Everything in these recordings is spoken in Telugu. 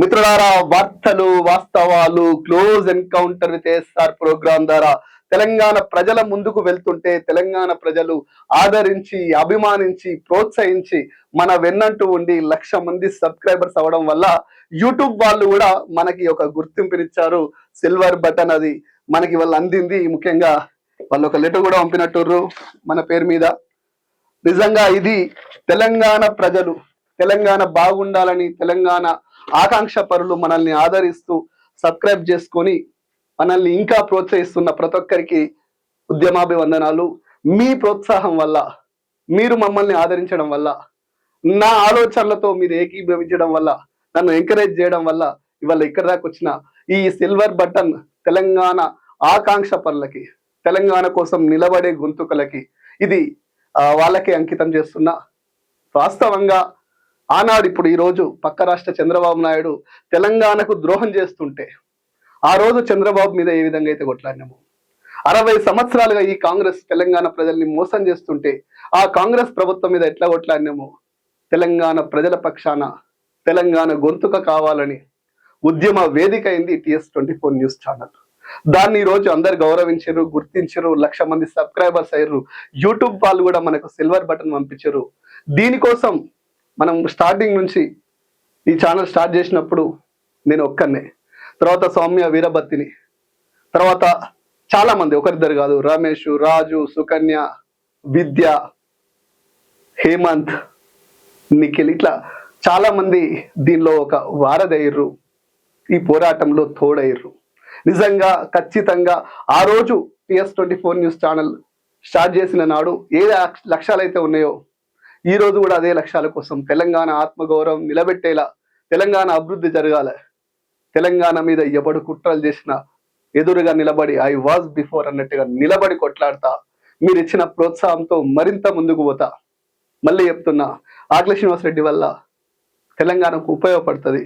మిత్రులారా వార్తలు వాస్తవాలు close encounter with SR program ద్వారా తెలంగాణ ప్రజల ముందుకు వెళ్తుంటే తెలంగాణ ప్రజలు ఆదరించి అభిమానించి ప్రోత్సహించి మన వెన్నంటూ ఉండి లక్ష మంది సబ్స్క్రైబర్స్ అవ్వడం వల్ల యూట్యూబ్ వాళ్ళు కూడా మనకి ఒక గుర్తింపునిచ్చారు. సిల్వర్ బటన్ అది మనకి వాళ్ళు అందింది. ముఖ్యంగా వాళ్ళు ఒక లెటర్ కూడా పంపినట్టుర్రు మన పేరు మీద. నిజంగా ఇది తెలంగాణ ప్రజలు తెలంగాణ బాగుండాలని తెలంగాణ ఆకాంక్ష పరులు మనల్ని ఆదరిస్తూ సబ్స్క్రైబ్ చేసుకొని మనల్ని ఇంకా ప్రోత్సహిస్తున్న ప్రతి ఒక్కరికి ఉద్యమాభివందనాలు. మీ ప్రోత్సాహం వల్ల మీరు మమ్మల్ని ఆదరించడం వల్ల నా ఆలోచనలతో మీరు ఏకీభవించడం వల్ల నన్ను ఎంకరేజ్ చేయడం వల్ల ఇవాళ ఇక్కడ దాకా వచ్చిన ఈ సిల్వర్ బటన్ తెలంగాణ ఆకాంక్ష పనులకి తెలంగాణ కోసం నిలబడే గొంతుకలకి ఇది వాళ్ళకే అంకితం చేస్తున్నా. వాస్తవంగా ఆనాడు ఇప్పుడు ఈ రోజు పక్క రాష్ట్ర చంద్రబాబు నాయుడు తెలంగాణకు ద్రోహం చేస్తుంటే ఆ రోజు చంద్రబాబు మీద ఏ విధంగా అయితే కొట్లాడినాము? అరవై సంవత్సరాలుగా ఈ కాంగ్రెస్ తెలంగాణ ప్రజల్ని మోసం చేస్తుంటే ఆ కాంగ్రెస్ ప్రభుత్వం మీద ఎట్లా కొట్లాడినాము? తెలంగాణ ప్రజల పక్షాన తెలంగాణ గొంతుక కావాలని ఉద్యమ వేదిక అయింది TS twenty four news channel. దాన్ని ఈరోజు రోజు అందరు గౌరవించారు గుర్తించారు లక్ష మంది సబ్స్క్రైబర్స్ అయ్యారు. యూట్యూబ్ వాళ్ళు కూడా మనకు సిల్వర్ బటన్ పంపించారు. దీనికోసం మనం స్టార్టింగ్ నుంచి ఈ ఛానల్ స్టార్ట్ చేసినప్పుడు నేను ఒక్కనే తర్వాత సౌమ్య వీరభత్తిని తర్వాత చాలామంది ఒకరిద్దరు కాదు రమేష్ రాజు సుకన్య విద్య హేమంత్ నిఖిల్ ఇట్లా చాలామంది దీనిలో ఒక వారదయ్యర్రు ఈ పోరాటంలో తోడయ్యర్రు నిజంగా ఖచ్చితంగా ఆ రోజు PS twenty four news channel start చేసిన నాడు ఏ లక్ష- లక్ష్యాలు అయితే ఉన్నాయో ఈ రోజు కూడా అదే లక్ష్యాల కోసం తెలంగాణ ఆత్మగౌరవం నిలబెట్టేలా తెలంగాణ అభివృద్ధి జరగాల. తెలంగాణ మీద ఎవడు కుట్రలు చేసినా ఎదురుగా నిలబడి ఐ వాజ్ బిఫోర్ అన్నట్టుగా నిలబడి కొట్లాడతా మీరు ఇచ్చిన ప్రోత్సాహంతో మరింత ముందుకు పోతా. మళ్ళీ చెప్తున్నా ఆకుల శ్రీనివాసరెడ్డి వల్ల తెలంగాణకు ఉపయోగపడుతుంది.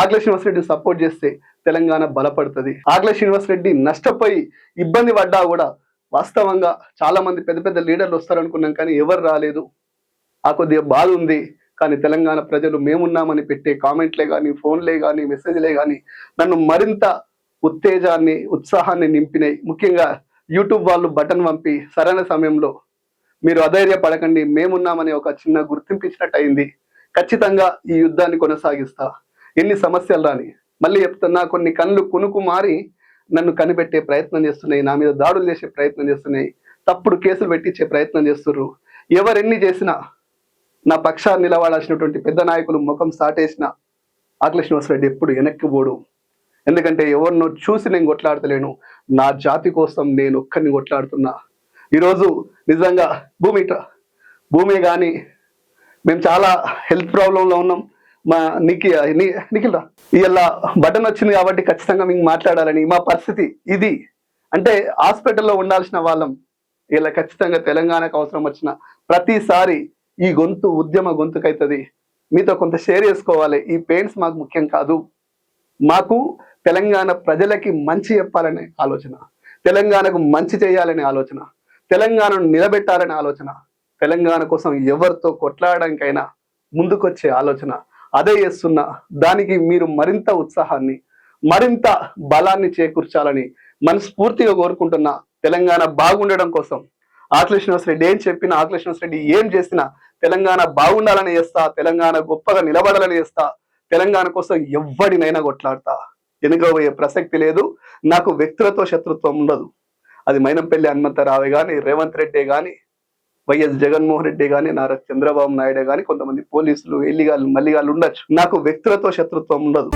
ఆకుల శ్రీనివాసరెడ్డి సపోర్ట్ చేస్తే తెలంగాణ బలపడుతుంది. ఆకుల శ్రీనివాసరెడ్డి నష్టపోయి ఇబ్బంది పడ్డా కూడా వాస్తవంగా చాలా మంది పెద్ద పెద్ద లీడర్లు వస్తారనుకున్నాం కానీ ఎవరు రాలేదు. ఆ కొద్దిగా బాధ ఉంది. కానీ తెలంగాణ ప్రజలు మేమున్నామని పెట్టే కామెంట్లే కానీ ఫోన్లే కానీ మెసేజ్లే కానీ నన్ను మరింత ఉత్తేజాన్ని ఉత్సాహాన్ని నింపినాయి. ముఖ్యంగా యూట్యూబ్ వాళ్ళు బటన్ పంపి సరైన సమయంలో మీరు అధైర్యపడకండి మేమున్నామని ఒక చిన్న గుర్తింపించినట్టు అయింది ఖచ్చితంగా ఈ యుద్ధాన్ని కొనసాగిస్తా. ఎన్ని సమస్యలు రాని మళ్ళీ చెప్తున్నా కొన్ని కళ్ళు కొనుకు మారి నన్ను కనిపెట్టే ప్రయత్నం చేస్తున్నాయి. నా మీద దాడులు చేసే ప్రయత్నం చేస్తున్నాయి. తప్పుడు కేసులు పెట్టించే ప్రయత్నం చేస్తున్నారు ఎవరెన్ని చేసినా నా పక్షాన్ని నిలబడాల్సినటువంటి పెద్ద నాయకులు ముఖం సాటేసిన ఆకుల శ్రీనివాసరెడ్డి ఎప్పుడు వెనక్కి పోడు. ఎందుకంటే ఎవరినో చూసి నేను కొట్లాడతలేను. నా జాతి కోసం నేను ఒక్కరిని కొట్లాడుతున్నా. ఈరోజు నిజంగా భూమి భూమి కానీ మేము చాలా హెల్త్ ప్రాబ్లంలో ఉన్నాం. మా నికి నిఖిల్ రా ఇలా బటన్ వచ్చింది కాబట్టి ఖచ్చితంగా మీకు మాట్లాడాలని మా పరిస్థితి ఇది. అంటే హాస్పిటల్లో ఉండాల్సిన వాళ్ళం. ఇలా ఖచ్చితంగా తెలంగాణకు అవసరం వచ్చిన ప్రతిసారి ఈ గొంతు ఉద్యమ గొంతుకైతుంది. మీతో కొంత షేర్ చేసుకోవాలి. ఈ పెయిన్స్ మాకు ముఖ్యం కాదు. మాకు తెలంగాణ ప్రజలకి మంచి చెప్పాలనే ఆలోచన. తెలంగాణకు మంచి చేయాలనే ఆలోచన. తెలంగాణను నిలబెట్టాలనే ఆలోచన. తెలంగాణ కోసం ఎవరితో కొట్లాడడానికైనా ముందుకొచ్చే ఆలోచన. అదే చేస్తున్నా దానికి మీరు మరింత ఉత్సాహాన్ని మరింత బలాన్ని చేకూర్చాలని మనస్ఫూర్తిగా కోరుకుంటున్నా తెలంగాణ బాగుండడం కోసం ఆకుల శ్రీనివాసరెడ్డి ఏం చెప్పినా ఆకుల శ్రీనివాసరెడ్డి ఏం చేసినా తెలంగాణ బాగుండాలని చేస్తా తెలంగాణ గొప్పగా నిలబడాలని చేస్తా తెలంగాణ కోసం ఎవ్వడినైనా కొట్లాడతా. వెనుకబోయే ప్రసక్తి లేదు నాకు వ్యక్తులతో శత్రుత్వం ఉండదు. అది మైనంపల్లి హనుమంతరావే కానీ రేవంత్ రెడ్డి కానీ వైఎస్ జగన్మోహన్ రెడ్డి కానీ నారా చంద్రబాబు నాయుడే కానీ కొంతమంది పోలీసులు ఎల్లిగాళ్ళు మల్లిగాళ్ళు ఉండొచ్చు. నాకు వ్యక్తులతో శత్రుత్వం ఉండదు.